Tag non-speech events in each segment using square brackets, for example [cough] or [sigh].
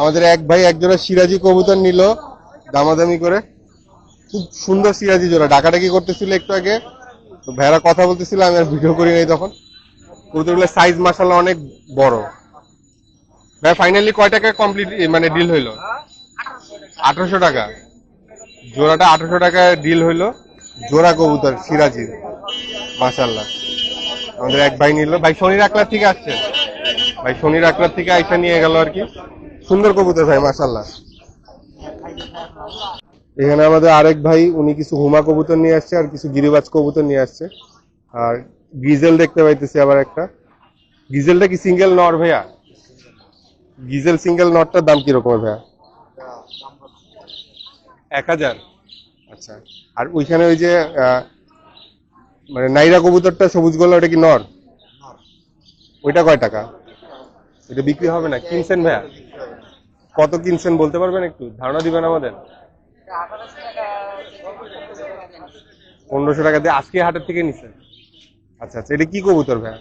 আমাদের এক ভাই এক জোড়া সিরাজি কবুতর নিল, দামাদামি করে। খুব সুন্দর সিরাজি জোড়া। ডাকাডাকি করতেছিল একটু আগে। তো ভাইরা কথা বলতেছিল, আমি আর ভিডিও করি নাই তখন। কবুতরগুলোর সাইজ মাসাল্লাহ অনেক বড়। ভাই ফাইনালি কয় টাকা কমপ্লিট মানে ডিল হইল? আঠারোশো টাকা। জোড়াটা আঠারোশো টাকা ডিল হইল। জোড়া কবুতর, সিরাজির। মাসাল্লাহ আমাদের এক ভাই নিল। ভাই শনির আকলার থেকে আসছে। ভাই শনির আকলার থেকে আইসা নিয়ে গেল আর কি। সুন্দর কবুতর ভাই মাসাল্লাহ এখানে আমাদের আরেক ভাই উনি কিছু হুমা কবুতর নিয়ে আসছে আর কিছু গিরিবাজ কবুতর নিয়ে আসছে। আর গিজেল দেখতে পাইতেছি আবার একটা। গিজেলটা কি সিঙ্গেল নর ভাইয়া? গিজেল সিঙ্গেল নটটার দাম কীরকম ভাইয়া? এক হাজার। আচ্ছা আর ওইখানে ওই যে মানে নাইরা কবুতরটা সবুজ গোলা ওটা কি নর? ওইটা কয় টাকা? ওইটা বিক্রি হবে না? কিনছেন ভাইয়া? কত কিনছেন বলতে পারবেন একটু? ধারণা দিবেন আমাদের? পনেরোশো টাকা দিয়ে আজকে হাটের থেকে নিছেন? আচ্ছা আচ্ছা এটা কি কবুতর ভাইয়া?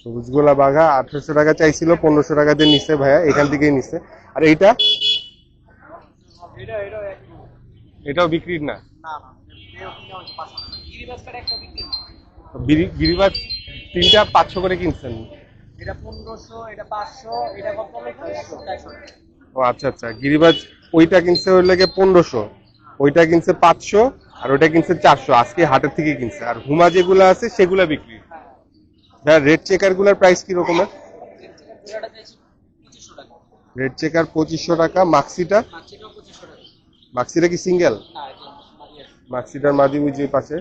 সবুজ গোলা বাঘা আঠারোশো টাকা চাইছিল পনেরোশো টাকা দিয়ে নিছে ভাইয়া এখান থেকেই নিছে। আর এইটা? এটাও বিক্রির না? গিরি- গিরিবাজ তিনটা পাঁচশো করে কিনছেন। এটা পনেরোশো এটা পাঁচশো এটা কত ও আচ্ছা আচ্ছা। গিরিবাজ ওইটা কিনছে ওই লাগে পনেরোশো। ওইটা কিনছে পাঁচশো আর ওইটা কিনছে চারশো। আজকে হাটের থেকে কিনছে। আর হুমা যেগুলো আছে সেগুলা বিক্রি। ভাইয়া রেড চেকারগুলার প্রাইস কি রকমের রেড চেকার পঁচিশশো টাকা মাক্সিটা? মাক্সিটা কি সিঙ্গেল মাক্সিটার মাদি ওই যে পাশে।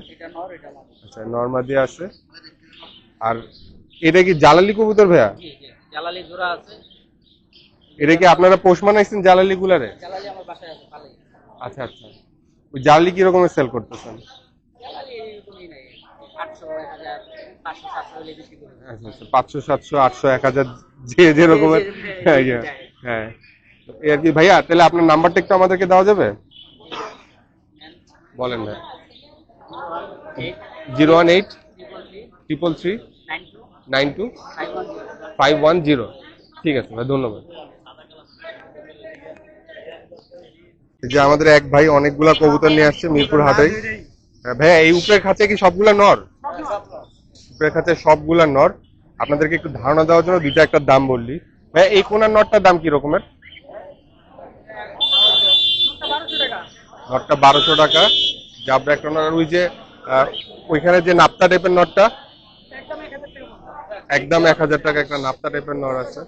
আচ্ছা নর্মাদি আছে। আর এটা কি জালালি কবুতর ভাইয়া? জালালি জোড়া আছে। এটা কি আপনারা পোষ মানাইছেন জালালি গুলারে? জালালি আমার বাসায় আছে ভালোই। আচ্ছা আচ্ছা। ওই জালালি কি রকমের সেল করতেছেন? পাঁচশো সাতশো আচ্ছা আচ্ছা পাঁচশো সাতশো আটশো এক হাজার যে যে রকমের। হ্যাঁ হ্যাঁ, আর কি ভাইয়া তাহলে আপনার নাম্বারটা একটু আমাদেরকে দেওয়া যাবে? বলেন ভাই। Zero one eight triple three. Nine two five one zero. ঠিক আছে ভাই ধন্যবাদ। যে আমাদের এক ভাই অনেকগুলা কবুতর নিয়ে আসছে মিরপুর হাটেই। হ্যাঁ, ভাইয়া এই উপরের খাঁচা কি সবগুলা নর? উপরের খাঁচা সবগুলা নর। আপনাদেরকে একটু ধারণা দেওয়ার জন্য দুইটা একটা দাম বললি। ভাইয়া এই কোনার নটটার দাম কি রকমের? নটটা বারোশো টাকা। জাবরা একটা আর ওই যে ওইখানে যে নাপ্তা টাইপের নটটা একদম এক হাজার টাকা একটা নাপ্তা টাইপের নর আছে।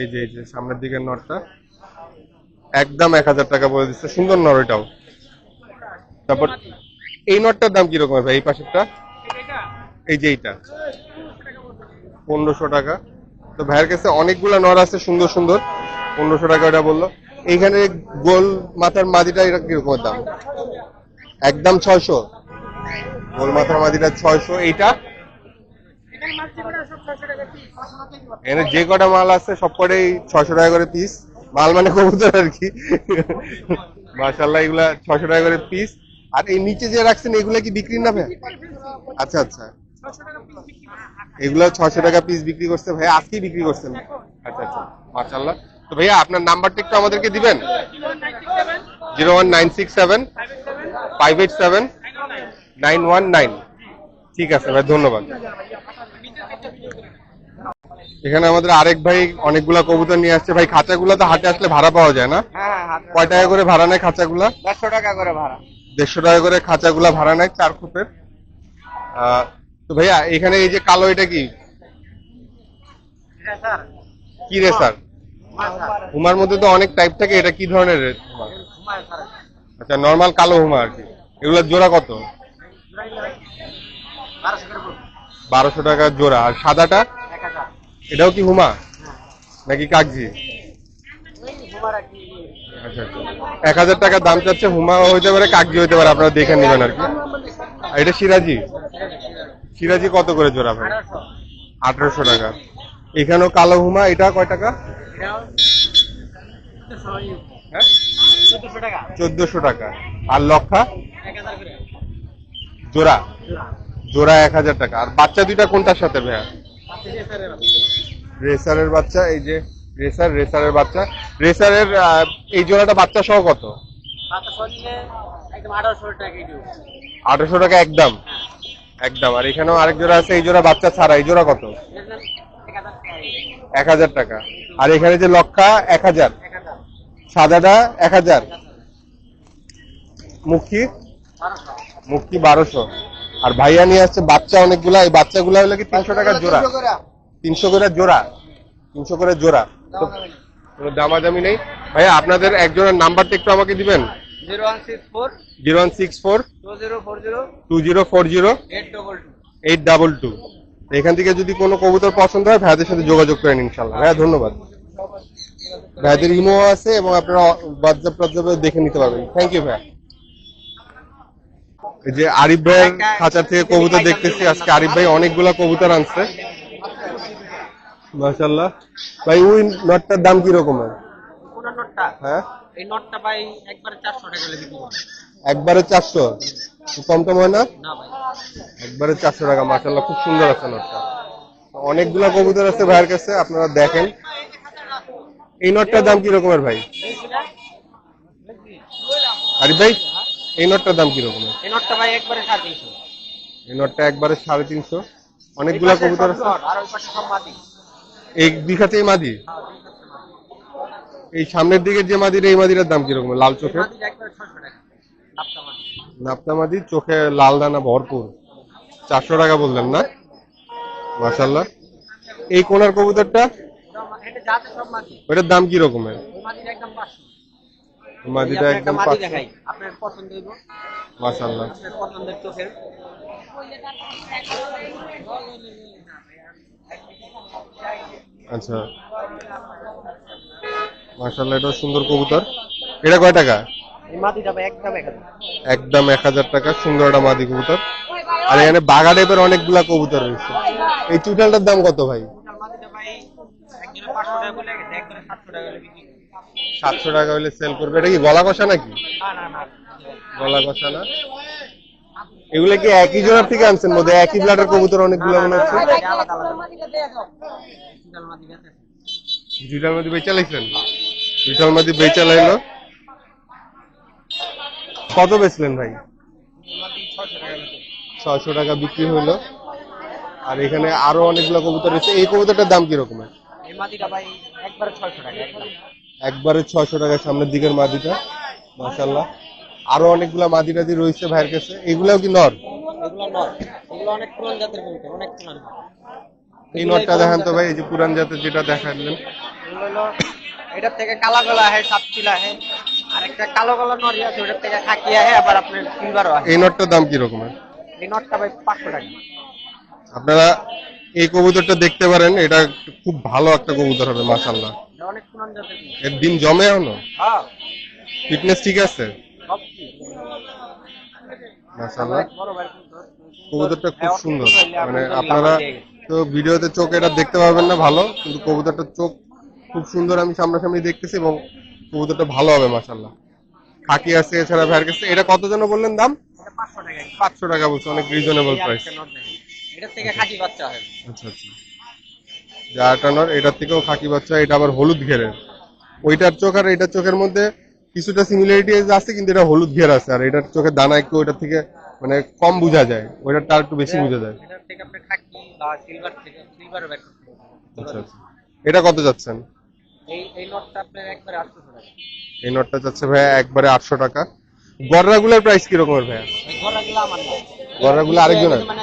এই যে এই যে, সামনের দিকের নরটা। একদম এক হাজার টাকা বলে দিচ্ছে। সুন্দর নর এটাও। তারপর এই নটটার দাম কীরকম ভাই? এই পাশেরটা? এই যে এইটা। পনেরোশো টাকা। তো ভাইয়ের কাছে অনেকগুলা নর আছে, সুন্দর সুন্দর। পনেরোশো টাকা এটা বলল। এইখানে গোল মাথার মাদিটা এটা কীরকম দাম? একদম ছয়শো। গোল মাথার মাদিটা ছয়শো। এইটা এখানে যে কটা মাল আছে সব কটাই ছয়শো টাকা করে পিস মাল মানে কবুতর আর কি। মাশাল্লাহ এগুলা ছশো টাকা করে পিস আর এই নিচে যে রাখছেন, এগুলা কি বিক্রি না ভাই? আচ্ছা আচ্ছা। এগুলা ছশো টাকা পিস বিক্রি করছে ভাই, আজকেই বিক্রি করছেন। আচ্ছা আচ্ছা। মাশাল্লাহ তো ভাইয়া, আপনার নাম্বারটা একটু আমাদেরকে দিবেন? Zero one nine six seven, five eight seven, nine one nine. ঠিক আছে ভাই, ধন্যবাদ। এখানে আমাদের আরেক ভাই অনেকগুলা কবুতর নিয়ে আসছে। ভাই খাঁচাগুলা তো হাটে আসলে ভাড়া পাওয়া যায় না? হ্যাঁ কয় টাকা করে ভাড়া নেয় খাঁচাগুলা? দেড়শো টাকা করে ভাড়া। দেড়শো টাকা করে খাঁচাগুলা ভাড়া নেয় চার আহ, তো ভাইয়া এখানে এই যে কালো এটা কি? কি রে স্যার হুমার মধ্যে তো অনেক টাইপ থাকে এটা কি ধরনের রে? আচ্ছা নর্মাল কালো হুমা আর কি। এগুলোর জোড়া কত? বারোশো টাকা জোড়া। আর সাদাটা? এটাও কি হুমা? নাকি কাগজি ওই ঘুমার আর কি আচ্ছা আচ্ছা। এক হাজার টাকা দাম চাচ্ছে হুমা হইতে পারে কাগজি হইতে পারে, আপনারা দেখে নেবেন আর কি। এটা সিরাজি? সিরাজি কত করে জোড়া ভাই? আঠারোশো টাকা। এখানেও কালো হুমা, এটা কয় টাকা? হ্যাঁ? চোদ্দশো টাকা। আর লক্ষা? জোড়া? জোড়া এক হাজার টাকা। আর বাচ্চা দুইটা কোনটার সাথে ভাইয়া? রেসারের বাচ্চা, এই যে রেসার, রেসারের বাচ্চা। রেসারের এই জোড়াটা বাচ্চা সহ কত? আঠারোশো টাকা একদম। একদম। আর এখানেও আরেক জোড়া আছে, এই জোড়া বাচ্চা ছাড়া, এই জোড়া কত? এক হাজার টাকা। আর এখানে যে লক্ষা এক হাজার। সাদাটা, এক হাজার। মুক্তি মুক্তি বারোশো। আর ভাইয়া নিয়ে আসছে বাচ্চা অনেকগুলা এই বাচ্চাগুলা হলো কি তিনশো টাকা জোড়া? তিনশো করে। জোড়া। তিনশো করে জোড়া। কোনো দামাদামি নেই? ভাইয়া আপনাদের একজনের নাম্বারটা একটু আমাকে দিবেন? Zero one six four. Two zero four zero. Eight double two. এখান থেকে যদি কোনো কবুতর পছন্দ হয় ভাইয়াদের সাথে যোগাযোগ করেন ইনশাল্লাহ। ভাইয়া ধন্যবাদ। ভাইয়াদের ইমো আছে এবং আপনারা হোয়াটসঅ্যাপ ট্যাটসঅ্যাপে দেখে নিতে পারবেন। থ্যাংক ইউ ভাইয়া। যে আরিফ ভাইয়ের খাঁচার থেকে কবুতর দেখতেছি আজকে আরিফ ভাই অনেকগুলা কবুতর আনছে। মাশাল্লাহ ভাই ওই নটটার দাম কি নোটটা? হ্যাঁ? এই নোটটা ভাই একবারে চারশো টাকা বিক্রি একবারে চারশো? কম টম হয় না? না ভাই। একবারে চারশো টাকা মাশাল্লাহ খুব সুন্দর আছে নটটা। অনেকগুলা কবুতর আছে ভাইয়ের কাছে আপনারা দেখেন। এই নটটার দাম কি রকমের ভাই আরিফ ভাই? এই নটটার দাম কি রকমের এই নোটটা ভাই একবারে সাড়ে তিনশো। এই নটটা একবারে সাড়ে তিনশো। অনেকগুলা কবুতর আছে। আর ওই পাশে সব মাটি এই দিঘাতে এই মাদি? এই সামনের দিকে যে মাদির এই মাদিরের দাম কি রকমের লাল চোখে মাটি একবারে ছশো টাকা। আপটা মাটি নাপ্তা মাদি চোখে লাল দানা ভরপুর। চারশো টাকা বললেন না? মাশাল্লাহ এই কোনার কবুতরটা? এটা যাতে সব মাটি ওটার দাম কি রকমের ওই মাটির একদম পাঁচশো মাদিটা একদম দেখাই। আপনার পছন্দ হইব? আপনার পছন্দের চোখের? আচ্ছা। মাশাল্লাহ এটা সুন্দর কবুতর। এটা কয় টাকা? একদম এক হাজার। একদম টাকা সুন্দর একটা মাদি কবুতর। আর এখানে বাগা টাইপের অনেকগুলা কবুতর রয়েছে। এই চুটালটার দাম কত ভাই? একজনে টাকা বলে গেছে একজনে সাতশো টাকা। সাতশো টাকা হলে সেল করবে এটা কি গলা কষা নাকি না না না গলা কষা না এগুলো কি একই জোড়ার থেকে আনছেন মধ্যে একই ব্লাডের কবুতর অনেকগুলো মনে হচ্ছে টোটাল মাটি বেঁচে দুইটার মধ্যে বেচা লাইছেন মধ্যে বেচা লাইলো কত বেচলেন ভাই মাটি ছশো টাকা ছয়শো টাকা বিক্রি হইল আর এখানে আরও অনেকগুলো কবুতর রয়েছে এই কবুতরটার দাম কি রকমের এই মাটিটা ভাই একবারে ছয়শো টাকা একদম একবারে ছয়শো টাকা সামনের দিকের মাদিটা মাশাল্লাহ আরও অনেকগুলা মাদি টাদি রয়েছে ভাইয়ের কাছে। এগুলাও কি নর? এই নটটা দেখান তো ভাই এই যে পুরান জাতের যেটা দেখালেন এটার থেকে কালা গলা আর একটা কালো গলা নরি আছে ওটার থেকে খাকি আবার আপনার সিলভারও এই নটটার দাম কি রকমের? এই নটটা ভাই পাঁচশো টাকা। আপনারা এই কবুতরটা দেখতে পারেন এটা খুব ভালো একটা কবুতর হবে মাশাল্লাহ এটা এর দিন জমে এখনও? হ্যাঁ। ফিটনেস ঠিক আছে? কবুতর। কবুতরটা খুব হ্যাঁ, সুন্দর। মানে আপনারা। তো ভিডিওতে চোখ এটা দেখতে পারবেন না ভালো কিন্তু কবুতরটার চোখ খুব সুন্দর আমি সামনাসামনি দেখতেছি এবং কবুতরটা ভালো হবে মাশাল্লাহ খাকি আছে এছাড়া ভাইয়ের কাছে এটা কত জন বললেন দাম? এটা পাঁচশো টাকা। পাঁচশো টাকা বলছে অনেক রিজনেবল প্রাইস। এটার থেকে খাকি বাচ্চা হয়। আচ্ছা আচ্ছা। জাটানোর এটার থেকেও খাকি বাচ্চা এটা আবার হলুদ ঘেরের। ওইটার চোখ আর এটার চোখের মধ্যে কিছুটা সিমিলারিটি আছে কিন্তু এটা হলুদ ঘের আছে আর এটার চোখের দানা একটু ওইটার থেকে মানে কম বোঝা যায় ওইটার তার একটু বেশি বোঝা যায়। আচ্ছা আচ্ছা। এটা কত যাচ্ছেন? এই নোটটা যাচ্ছে ভাইয়া একবারে আটশো টাকা। গররাগুলোর প্রাইস কিরকমের ভাইয়া? না গররাগুলো আরেকজনের? মানে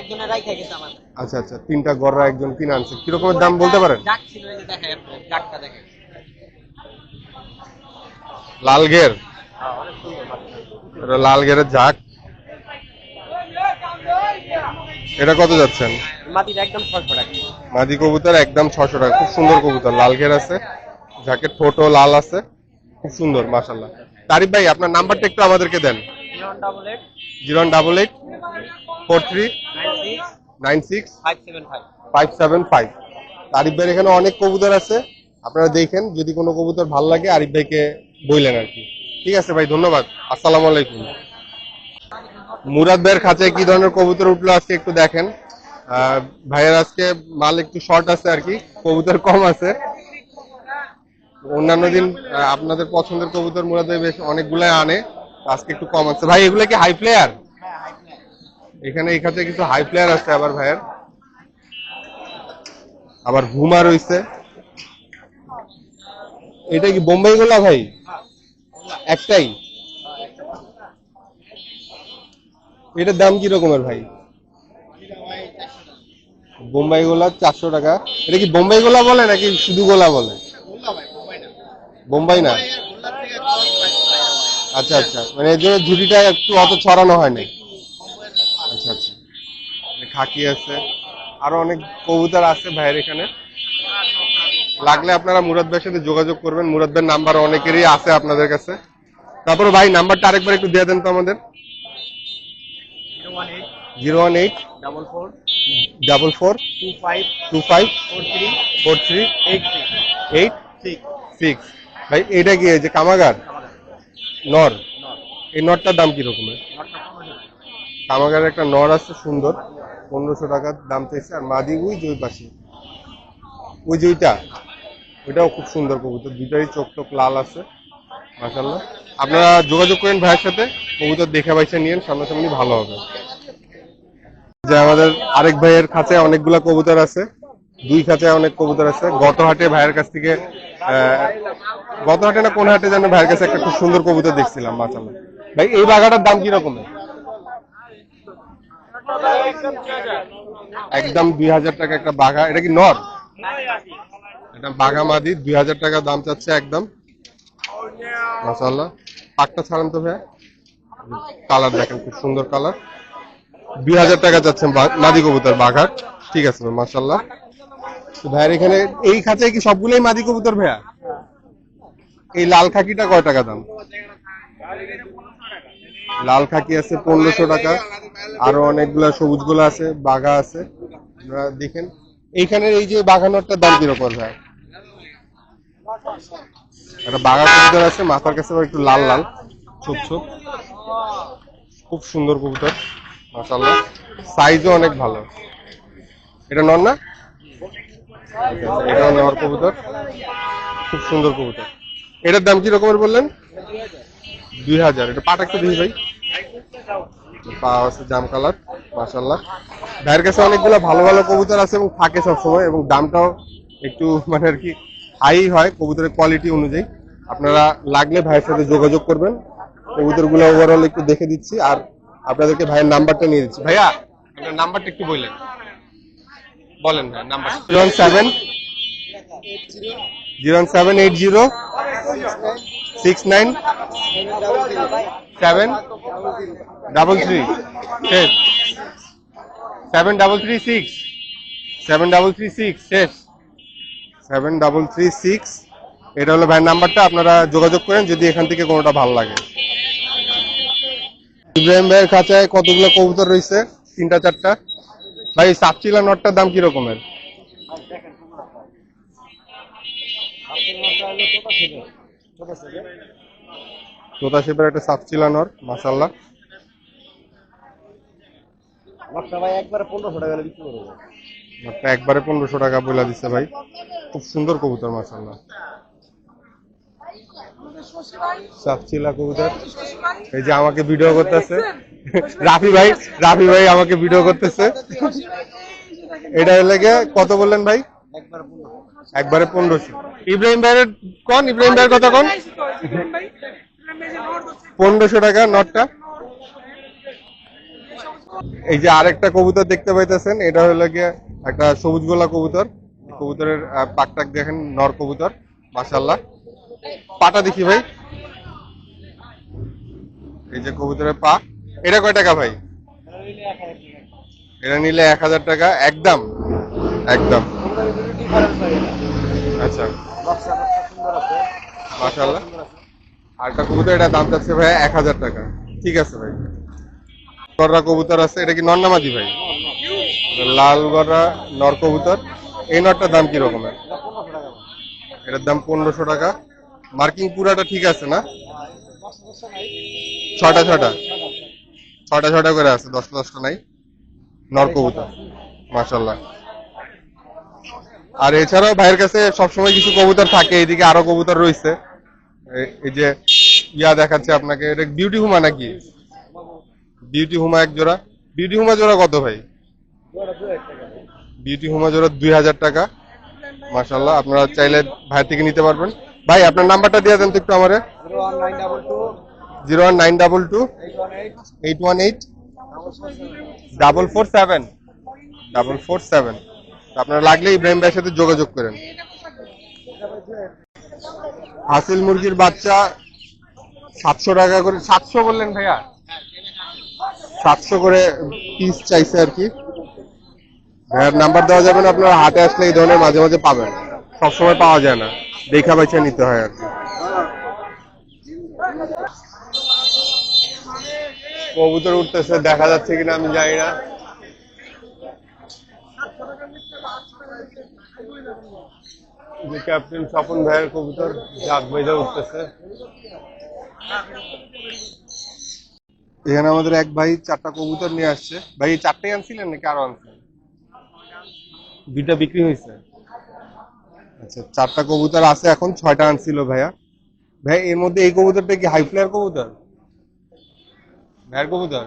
আচ্ছা আচ্ছা তিনটা গররা একজন কিনে আনছে। কিরকমের দাম বলতে পারেন? লাল ঘের? হ্যাঁ, লাল ঘেরের ঝাঁক। এটা কত যাচ্ছেন? মাদি কবুতর একদম ছশো টাকা। খুব সুন্দর কবুতর লাল ঘের আছে। ঝাঁকের ঠোঁটও লাল আছে। খুব সুন্দর মাশাল্লাহ তারিফ ভাই আপনার নাম্বারটা একটু আমাদেরকে দেন। Double eight. Zero double eight. Four three? Nine six? এখানে অনেক কবুতর আছে। আপনারা দেখেন, যদি কোনো কবুতর ভালো লাগে, আরিফ ভাইকে বললেন আর কি। ঠিক আছে ভাই, ধন্যবাদ। আসসালামু আলাইকুম। মুরাদ ভাইয়ের খাঁচায় কি ধরনের কবুতর উঠল আজকে একটু দেখেন। ভাইয়ের আজকে মাল একটু শর্ট আছে আর কি, কবুতর কম আছে। অন্যান্য দিন আপনাদের পছন্দের কবুতর মুরাদ ভাই বেশ অনেকগুলাই আনে আজকে একটু কম আছে। ভাই, এগুলো কি হাই প্লেয়ার এখানে এই খাতে কিছু হাই প্লেয়ার আছে আবার ভাইয়ের। আবার ঘুমা রয়েছে। এটা কি বোম্বাই গোলা ভাই? একটাই। এটার দাম কি রকমের ভাই? বোম্বাই গোলা চারশো টাকা। এটা কি বোম্বাই গোলা বলে নাকি শুধু গোলা বলে? বোম্বাই না? আচ্ছা আচ্ছা। মানে এর জন্য ঝুড়িটা একটু অত ছড়ানো হয় নাই। আচ্ছা আচ্ছা। খাকি আছে। আরও অনেক কবুতর আছে ভাইয়ের এখানে। লাগলে আপনারা মুরাদ ভাইয়ের সাথে যোগাযোগ করবেন। মুরাদ ভাইয়ের নাম্বার অনেকেরই আছে আপনাদের কাছে। তারপরে ভাই, নাম্বারটা আরেকবার একটু দিয়ে দেন তো আমাদের। Zero one eight double four double four two five two five four three four three eight eight six. ভাই এটা কি যে কামাগার? নর। এই নরটার দাম কি রকমের কামাগারের একটা নর আছে সুন্দর, পনেরোশো টাকার দাম চাইছে, আর মাদি ওই যে পাশে। ওই যে ওইটা, ওইটাও খুব সুন্দর কবুতর, দুইটারই চোখ টোক লাল আছে মাসাল্লাহ আপনারা যোগাযোগ করেন ভাইয়ের সাথে, কবুতর দেখে বাইসে নিয়েন, সামনাসামনি ভালো হবে। যে আমাদের আরেক ভাইয়ের কাছে অনেকগুলা কবুতর আছে, দুই খাঁচায় অনেক কবুতর আছে। গত হাটে ভাইয়ের কাছ থেকে গত হাটে না কোন হাটে যেন ভাইয়ের কাছে একটা খুব সুন্দর কবুতর দেখছিলাম মাসাল্লাহ ভাই, এই বাগাটার দাম কি রকমের একদম দুই হাজার টাকা একটা বাঘা, এটা কি নর? এটা বাঘা মাদি, দুই হাজার টাকা দাম চাচ্ছে একদম। মাসাল্লাহ পাকটা ছাড়ান তো ভাইয়া? কালার দেখেন, খুব সুন্দর কালার। দুই হাজার টাকা চাচ্ছেন মাদি কবুতর, বাঘার। ঠিক আছে ভাই মাসাল্লাহ ভাইয়ার এখানে, এই খাঁচায় কি সবগুলোই মাদি কবুতর ভাইয়া? এই লাল খাকিটা কয় টাকা দাম? লাল খাকি আছে পনেরোশো টাকা। আরও অনেকগুলা সবুজগুলো আছে, বাঘা আছে। দেখেন। এইখানের এই যে বাঘানোরটার দাম কীরকম ভাই? একটা বাঘা কবুতর আছে, মাথার কাছে একটু লাল লাল, ছোপ ছোপ। খুব সুন্দর কবুতর মাশাল্লাহ সাইজও অনেক ভালো। এটা নর না? এটা নর কবুতর। খুব সুন্দর কবুতর। এটার দাম কি রকমের বললেন? দুই হাজার। এটা পাটা একটু দিই ভাই। পা আছে জাম কালার মাসাল্লাহ ভাইয়ের কাছে অনেকগুলো ভালো ভালো কবুতর আছে এবং থাকে সবসময় এবং দামটাও একটু মানে আর কি হাই হয় কবুতরের কোয়ালিটি অনুযায়ী। আপনারা লাগলে ভাইয়ের সাথে যোগাযোগ করবেন। কবুতরগুলো ওভারঅল একটু দেখে দিচ্ছি আর আপনাদেরকে ভাইয়ের নাম্বারটা নিয়ে দিচ্ছি। ভাইয়া আপনার নাম্বারটা একটু বললেন। বলেন ভাই number. Zero seven. Zero seven eight zero. Six nine seven double three শেষ। Seven double three six. Seven double three six শেষ। Seven double three six. এটা হলো ভাইয়ের নাম্বারটা, আপনারা যোগাযোগ করেন যদি এখান থেকে কোনোটা ভালো লাগে। ইব্রাহিম ভাইয়ের খাঁচায় কতগুলো কবুতর রয়েছে? তিনটা, চারটা। ভাই, সাপচিলা নটটার দাম কি রকমের? তোতা শেপের একটা সাপচিলা নর মাসাল্লাহ ভাই একবারে পনেরোশো টাকা বিক্রি করব। একবারে পনেরোশো টাকা বলে দিচ্ছে ভাই। খুব সুন্দর কবুতর মাসাল্লাহ সাপচিলা কবুতর। এই যে আমাকে ভিডিও করতেছে। রাফি ভাই রাফি ভাই আমাকে ভিডিও করতেছে। [laughs] এটা কত বললেন ভাই? একবারে একবারে পনেরোশো ইব্রাহিম ভাইয়ের কোন? ইব্রাহিম ভাইয়ের কথা কোন? পনেরোশো টাকা নটটা। এই যে আরেকটা কবুতর দেখতে পাইতেছেন এটা হলো গিয়ে একটা সবুজ গোলা কবুতর। কবুতরের পাকটাক দেখেন নর কবুতর মাসাল্লাহ পাটা দেখি ভাই। এই যে কবুতরের পা। এটা কয় টাকা ভাই? এটা নিলে এক হাজার টাকা একদম একদম। আচ্ছা। মাশাল্লাহ আর একটা কবুতর এটা দাম চাচ্ছে ভাই এক হাজার টাকা। ঠিক আছে ভাই। গররা কবুতর আছে। এটা কি ভাই? লাল গররা নর কবুতর। এই দাম কি রকমের? এটার দাম পনেরোশো টাকা। মার্কিং পুরাটা ঠিক আছে না? ছটা ছটা ছটা ছটা করে আছে। দশটা দশটা নাই। নর কবুতর। মাশাল্লাহ আর এছাড়াও ভাইয়ের কাছে সবসময় কিছু কবুতর থাকে এইদিকে আরও কবুতর রয়েছে। এই যে ইয়া দেখাচ্ছে আপনাকে, এটা বিউটি হুমা নাকি? বিউটি হুমা এক জোড়া। বিউটি হুমা জোড়া কত ভাই? বিউটি হুমা জোড়া দুই হাজার টাকা। মাশাল্লাহ আপনারা চাইলে ভাইয়ের থেকে নিতে পারবেন। ভাই, আপনার নাম্বারটা দিয়ে দেন তো একটু আমারে। Zero one nine double two. Eight one eight. Double four seven. Double four seven. আপনারা লাগলে ইব্রাহিম ভাইয়ের সাথে যোগাযোগ করেন। হাসিল মুরগির বাচ্চা সাতশো টাকা করে সাতশো বললেন ভাইয়া? সাতশো করে পিস চাইছে আর কি। ভাইয়ার নাম্বার দেওয়া যাবে না, আপনারা হাটে আসলে এই ধরনের মাঝে মাঝে পাবেন। সবসময় পাওয়া যায় না। দেখা বাইচা নিতে হয় আর কি। কবুতর উঠতেছে, দেখা যাচ্ছে কিনা আমি জানি না। যে ক্যাপ্টেন স্বপন ভাইয়ের কবুতর জাগ বেজা উঠতেছে। এখানে আমাদের এক ভাই চারটা কবুতর নিয়ে আসছে। ভাই চারটাই আনছিলেন নাকি আরও আনছিলেন দুইটা বিক্রি হয়েছে। আচ্ছা চারটা কবুতর আছে এখন ছয়টা আনছিল ভাইয়া। ভাই এর মধ্যে এই কবুতরটা কি হাই ফ্লায়ার কবুতর? ভাইয়ের কবুতর?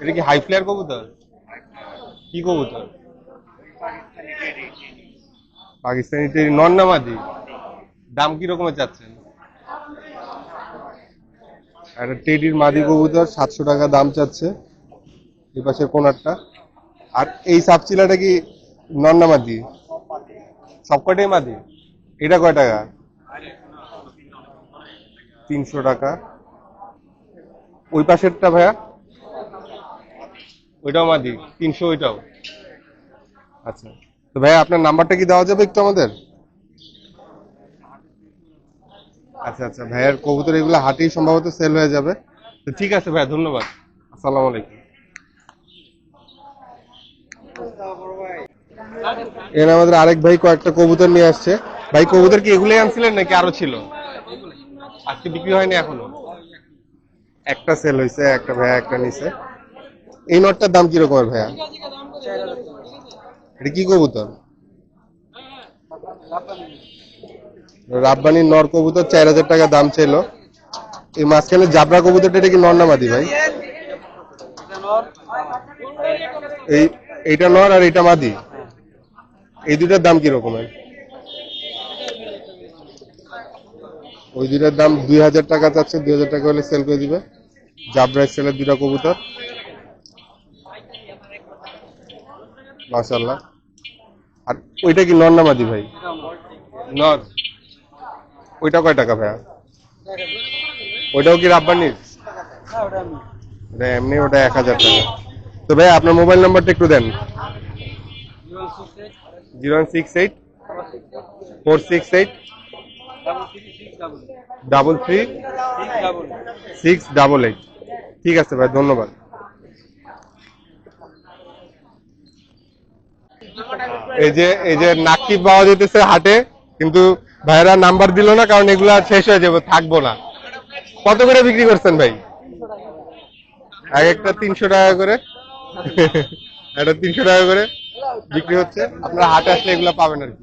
এটা কি হাই ফ্লায়ার কবুতর? কি কবুতর? পাকিস্তানি টেরি নন নামাদি দাম কি রকমের চাচ্ছেন? একটা টেডির মাদি কবুতর, সাতশো টাকা দাম চাচ্ছে। এই পাশের কোনারটা। আর এই সাপচিলাটা কি নন নামাদি সবকটাই মাদি? এটা কয় টাকা? তিনশো টাকা। ওই পাশেরটা ভাইয়া? ওইটাও মাদি। তিনশো ওইটাও। আচ্ছা। তো ভাইয়া, আপনার নাম্বারটা কি দেওয়া যাবে একটু আমাদের? আচ্ছা আচ্ছা ভাইয়ার কবুতর এগুলো হাটেই সম্ভবত সেল হয়ে যাবে। তো ঠিক আছে ভাইয়া, ধন্যবাদ। আসসালামু আলাইকুম। এখানে আমাদের আরেক ভাই কয়েকটা কবুতর নিয়ে আসছে। ভাই, কবুতর কি এগুলোই আনছিলেন নাকি আরও ছিল? আজকে বিক্রি হয়নি এখনও? একটা সেল হয়েছে, একটা ভাইয়া, একটা নিছে। এই নটটার দাম কিরকমের ভাইয়া? এটা কি কবুতর? রাব্বানির নর কবুতর, চার হাজার টাকা দাম চাইলো এই মাঝখানে জাবরা কবুতরটা, এটা কি নর না ভাই? এই, এইটা নর আর এইটা মাদি? এই দুটার দাম কি ওই দুটার দাম দুই হাজার টাকা চাচ্ছে, দুই হাজার টাকা হলে সেল করে দিবে। জাবরা সেলের দুটা কবুতর। মাশাল্লাহ আর ওইটা কি নর না মাদি ভাই? নর। ওইটা কয় টাকা ভাইয়া? ওইটাও কি রাব্বানির? ওটা এমনি ওটা এক হাজার টাকা। তো ভাই আপনার মোবাইল নাম্বারটা একটু দেন। Zero one six eight four six eight double three six double eight. ঠিক আছে ভাই ধন্যবাদ। এই যে এই যে নাকি পাওয়া যেতেছে হাটে, কিন্তু ভাইরা নাম্বার দিল না, কারণ এগুলা শেষ হয়ে যাবে, থাকব না। কত করে বিক্রি করছেন ভাই? এক একটা তিনশো টাকা করে। একটা তিনশো টাকা করে বিক্রি হচ্ছে। আপনারা হাটে আসলে এগুলা পাবেন আর কি।